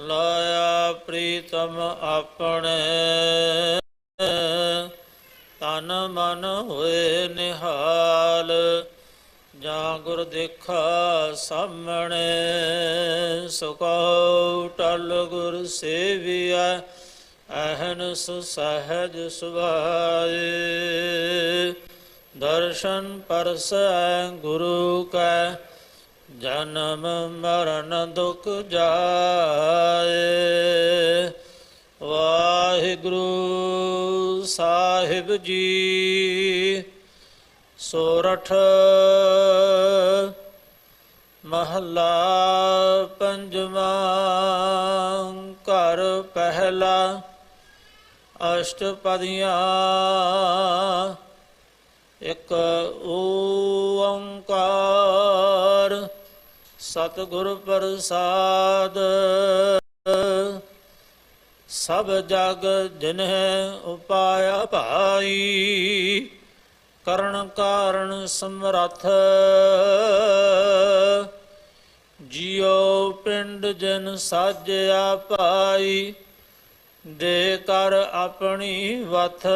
ਲਾਇਆ ਪ੍ਰੀਤਮ ਆਪਣੇ। ਤਨ ਮਨ ਹੋਏ ਨਿਹਾਲ, ਜਾਂ ਗੁਰ ਦੇਖਾ ਸਾਹਮਣੇ। ਸੁਕਉ ਟਲ ਗੁਰ ਸੇਵੀਐ ਅਹਨਸ ਸਹਜ ਸੁਭਾਏ। ਦਰਸ਼ਨ ਪਰਸੈ ਗੁਰੂ ਕੈ ਜਨਮ ਮਰਨ ਦੁਖ ਜਾਏ। ਵਾਹਿਗੁਰੂ ਸਾਹਿਬ ਜੀ, ਸੋਰਠ ਮਹੱਲਾ ਪੰਜਵਾਂ ਘਰ ਪਹਿਲਾ, ਅਸ਼ਟਪਦੀਆਂ ਇੱਕ ਓੰਕਾਰ। ਸਤਿਗੁਰ ਪ੍ਰਸਾਦ। ਸਭ ਜਗ ਜਿਨਹਿ ਉਪਾਇਆ ਭਾਈ, ਕਰਨ ਕਾਰਨ ਸਮਰੱਥ। ਜਿਉ ਪਿੰਡ ਜਨ ਸਾਜਿਆ ਪਾਈ ਦੇ ਕਰ ਆਪਣੀ ਵਥ।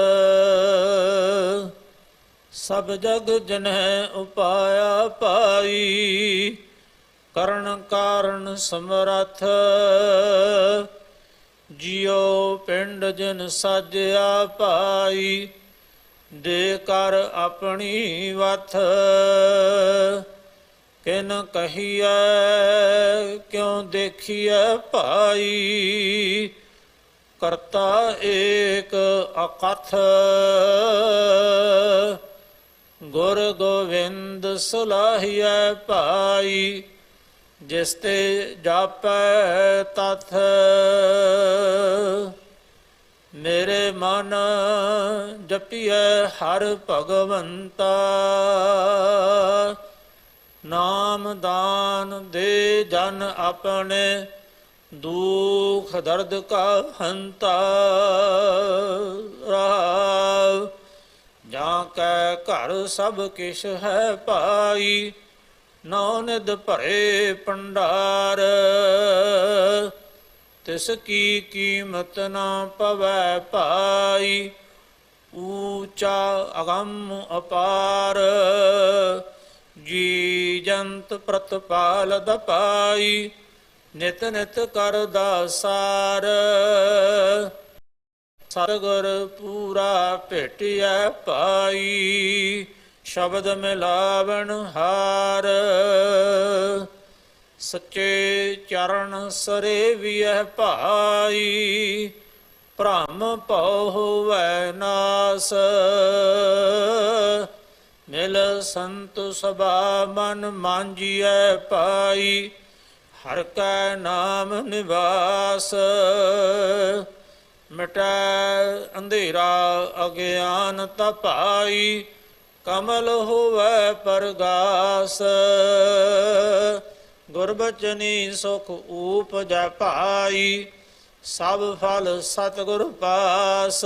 ਸਭ ਜਗ ਜਨਹਿ ਉਪਾਇਆ ਪਾਈ ਕਰਨ ਕਾਰਨ ਸਮਰੱਥ। ਜਿਉ ਪਿੰਡ ਜਨ ਸਾਜਿਆ ਪਾਈ ਦੇ ਕਰ ਆਪਣੀ ਵਥ। ਕਿਨ ਕਹੀਐ, ਕਿਉ ਦੇਖੀਐ ਭਾਈ। ਕਰਤਾ ਏਕ ਅਕਥ। ਗੁਰ ਗੋਵਿੰਦ ਸੁਲਾਹੀਐ ਭਾਈ। ਜਿਸ ਤੇ ਜਾਪੈ ਤਥ। ਮੇਰੇ ਮਨ ਜਪੀਐ ਹਰ ਭਗਵੰਤਾ। ਨਾਮ ਦਾਨ ਦੇ ਜਨ ਆਪਣੇ, ਦੁਖ ਦਰਦ ਕਾ ਹੰਤਾ। ਰਾਵ, ਜਾਂ ਕੈ ਘਰ ਸਭ ਕਿਛ ਹੈ ਪਾਈ ਨੌ ਨਿਦ ਭਰੇ ਭੰਡਾਰ, ਤਿਸ ਕੀ ਕੀਮਤ ਨਾ ਪਵੈ ਪਾਈ ਊਚਾ ਅਗੰਮ ਅਪਾਰ, ਜੀ ਜੰਤ ਪ੍ਰਤਪਾਲ ਦਪਾਈ, ਨਿਤ ਨਿਤ ਕਰਦਾ ਸਾਰ ਸਤਿਗੁਰ ਪੂਰਾ ਭੇਟਿਆ ਪਾਈ ਸ਼ਬਦ ਮਿਲਾਵਣ ਹਾਰ। ਸੱਚੇ ਚਰਨ ਸਰੇਵੀਐ ਭਾਈ, ਭ੍ਰਮ ਭਉ ਹੋਵੈ ਨਾਸ। ਮਿਲ ਸੰਤ ਸਭਾ ਮਨ ਮਾਂਜੀਐ ਪਾਈ ਹਰ ਕੈ ਨਾਮ ਨਿਵਾਸ। ਮਿਟੈ ਅੰਧੇਰਾ ਅਗਿਆਨ ਤਪਾਈ ਕਮਲ ਹੋਵੈ ਪਰਗਾਸ। ਗੁਰਬਚਨੀ ਸੁਖ ਊਪਜੈ ਭਾਈ, ਸਭ ਫਲ ਸਤਿਗੁਰ ਪਾਸ।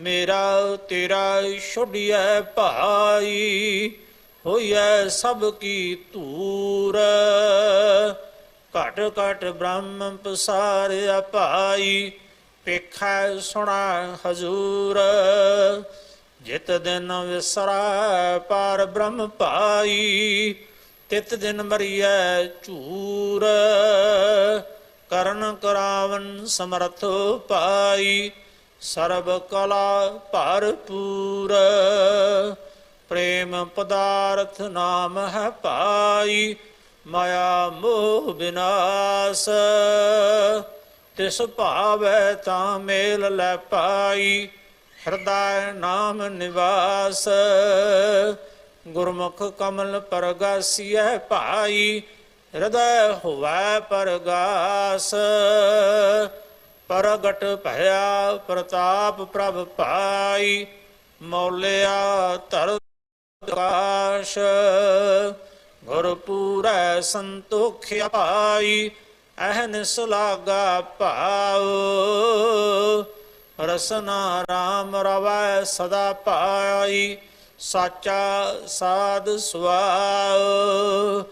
ਮੇਰਾ ਤੇਰਾ ਛੋੜਿਐ ਭਾਈ, ਹੋਈਐ ਸਭ ਕੀ ਧੂਰ। ਘਟ ਘਟ ਬ੍ਰਹਮ ਪਸਾਰਿਆ ਭਾਈ, ਪੇਖੈ ਸੁਣਾ ਹਜੂਰ। ਜਿਤ ਦਿਨ ਵਿਸਰੈ ਪਾਰ ਬ੍ਰਹਮ ਪਾਈ ਤਿਤ ਦਿਨ ਮਰੀਐ ਝੂਰ। ਕਰਨ ਕਰਾਵਨ ਸਮਰਥ ਪਾਈ, ਸਰਬ ਕਲਾ ਭਰਪੂਰ ਪ੍ਰੇਮ ਪਦਾਰਥ ਨਾਮ ਹੈ ਪਾਈ, ਮਾਇਆ ਮੋਹ ਬਿਨਾਸ਼। ਤਿਸ ਭਾਵੈ ਤਾਂ ਮੇਲ ਲੈ ਪਾਈ ਹਿਰਦੈ ਨਾਮ ਨਿਵਾਸ। ਗੁਰਮੁਖ ਕਮਲ ਪਰਗਾਸੀਐ ਭਾਈ, ਹਿਰਦੈ ਹੋਵੈ ਪਰਗਾਸ। ਪ੍ਰਗਟ ਭਇਆ ਪ੍ਰਤਾਪ ਪ੍ਰਭ ਪਾਈ, ਮੌਲਿਆ ਧਰ ਕਾਸ਼। ਗੁਰ ਪੂਰੈ ਸੰਤੋਖ ਪਾਈ, ਅਹਨਿਸ ਸੁਲਾਗਾ ਭਾਉ। ਰਸਨਾ ਰਾਮ ਰਵੈ ਸਦਾ ਪਾਈ, ਸਾਚਾ ਸਾਧ ਸੁਆਉ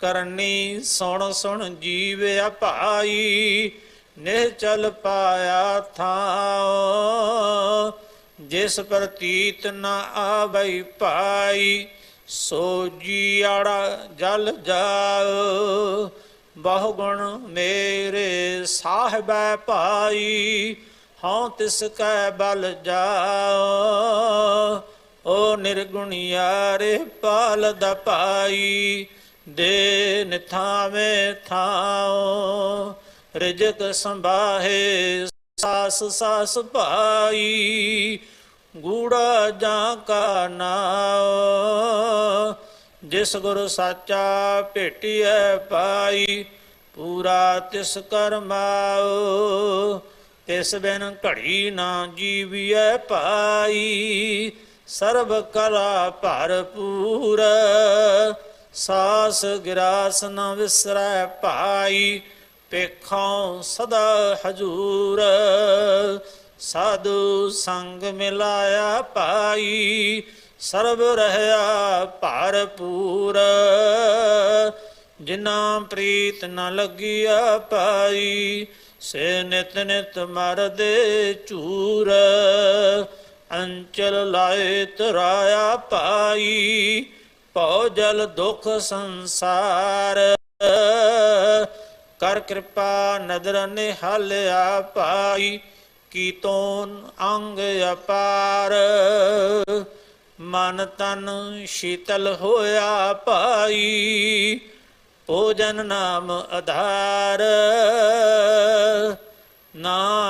ਕਰਨੀ ਸੁਣ ਸੁਣ ਜੀਵਿਆ ਭਾਈ ਨਿਹ ਚਲ ਪਾਇਆ ਥਾਉ ਜਿਸ ਪ੍ਰਤੀਤ ਨ ਆਵਈ ਪਾਈ, ਸੋ ਜੀਆੜਾ ਜਲ ਜਾਓ ਬਹੁ ਗੁਣ ਮੇਰੇ ਸਾਹਿਬੈ ਭਾਈ ਹਉ ਤਿਸ ਕੈ ਬਲ ਜਾਓ, ਓ ਨਿਰਗੁਣਿਆਰੇ ਪਾਲ ਦਾ ਪਾਈ ਦੇ ਨਿਥਾਵੇਂ ਥਾਉ ਰਿਜਕ ਸੰਭਾਹੇ ਸਾਸ ਸਾਸ ਭਾਈ, ਗੂੜਾ ਜਾਂ ਕਾ ਨਾਉ ਜਿਸ ਗੁਰ ਸਾਚਾ ਭੇਟਿਐ ਪਾਈ, ਪੂਰਾ ਤਿਸ ਕਰਮਾਉ ਤਿਸ ਬਿਨ ਘੜੀ ਨਾ ਜੀਵਿਐ ਪਾਈ ਸਰਬ ਕਲਾ ਭਰਪੂਰ। ਸਾਸ ਗਿਰਾਸ ਨ ਵਿਸਰੈ ਭਾਈ ਪੇਖਾਂ ਸਦਾ ਹਜੂਰ। ਸਾਧੂ ਸੰਗ ਮਿਲਾਇਆ ਪਾਈ ਸਰਬ ਰਹਿਆ ਭਰਪੂਰ। ਜਿਨਾ ਪ੍ਰੀਤ ਨ ਲੱਗਿਆ ਪਾਈ ਸੇ ਨਿਤ ਨਿਤ ਮਰਦੇ ਝੂਰ, ਅੰਚਲ ਲਾਏ ਤਰਾਇਆ ਪਾਈ, ਭਉ ਜਲ ਦੁਖ ਸੰਸਾਰ। ਕਰ ਕਿਰਪਾ ਨਦਰ ਨਿਹਾਲਿਆ ਪਾਈ ਕੀਤੋਨ ਅੰਗ ਅਪਾਰ। ਮਨ ਤਨ ਸ਼ੀਤਲ ਹੋਇਆ ਪਾਈ, ਭੋਜਨ ਨਾਮ ਆਧਾਰ।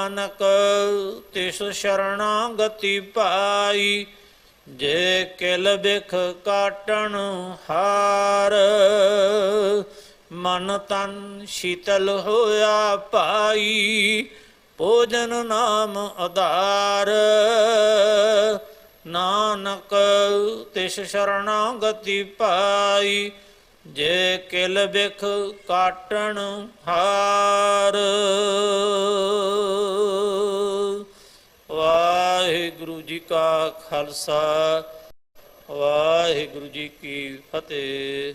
ਨਾਨਕ ਤਿਸ ਸ਼ਰਣਾਗਤੀ ਪਾਈ, ਜੇ ਕਿਲ ਬਿਖ ਕਾਟਣ ਹਾਰ, ਮਨ ਤਨ ਸ਼ੀਤਲ ਹੋਇਆ ਪਾਈ ਭੋਜਨ ਨਾਮ ਆਧਾਰ। ਨਾਨਕ ਤਿਸ ਸ਼ਰਣਾਗਤੀ ਪਾਈ ਜੇ ਕਿਲ ਬਿਖ ਕਾਟਣ ਹਾਰ ਵਾਹਿਗੁਰੂ ਜੀ ਕਾ ਖਾਲਸਾ ਵਾਹਿਗੁਰੂ ਜੀ ਕੀ ਫਤਿਹ।